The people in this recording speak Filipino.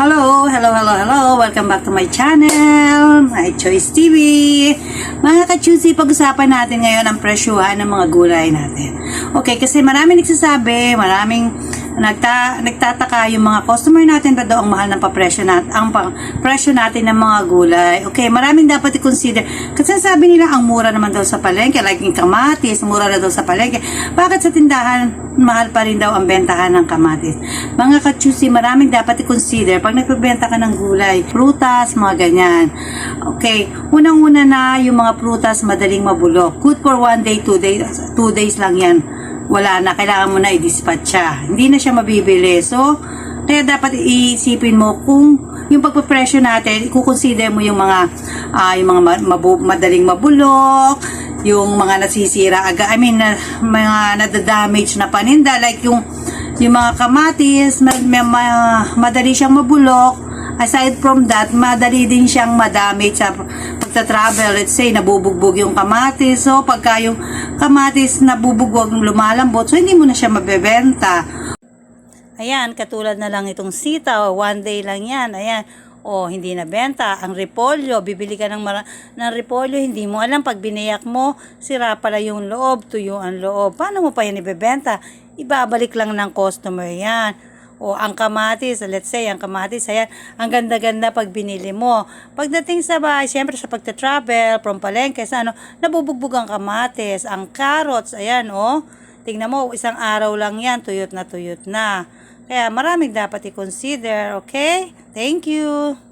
Hello, hello, hello, hello. Welcome back to my channel, My Choice TV. Mga ka-choosy, pag-usapan natin ngayon ang presyuhan ng mga gulay natin. Okay, kasi maraming nagsasabi, maraming nagta, nagtataka yung mga customer natin ba daw ang mahal ng papresyo natin, ang pa, presyo natin ng mga gulay. Okay, maraming dapat i-consider. Kasi sabi nila ang mura naman daw sa palengke, like yung kamatis, mura na daw sa palengke. Bakit sa tindahan, mahal pa rin daw ang bentahan ng kamatis? Mga ka-choosy, maraming dapat i-consider pag nagbebenta ka ng gulay, prutas, mga ganyan. Okay, unang-una na yung mga prutas madaling mabulok. Good for one day, two days, two days lang yan. Wala na, kailangan mo na i-dispatch siya. Hindi na siya mabibili. So, kaya dapat iisipin mo kung yung pagpapresyo natin, i-consider mo yung mga ah, yung mga ma- mabu- madaling mabulok, yung mga nasisira aga, I mean, na, mga nadadamage na paninda, like yung yung mga kamatis, ma- ma- ma- madali siyang mabulok. Aside from that, madali din siyang madamage sa pagta-travel. Let's say, nabubugbog yung kamatis. So, pagka yung kamatis nabubugbog, lumalambot, so hindi mo na siya mabebenta. Ayan, katulad na lang itong sitaw, one day lang yan. Ayan, o hindi na benta. Ang repolyo, bibili ka ng, mara- ng repolyo, hindi mo alam pag binayak mo, sira pala yung loob, tuyo ang loob. Paano mo pa yan ibebenta? Ibabalik lang ng customer yan. O ang kamatis, let's say, ang kamatis, ayan, ang ganda-ganda pag binili mo. Pagdating sa bahay, syempre sa pagta-travel, from palengke, sa ano, nabubugbog ang kamatis, ang carrots, ayan, oh. Tingnan mo, isang araw lang yan, tuyot na tuyot na. Kaya maraming dapat i-consider, okay? Thank you!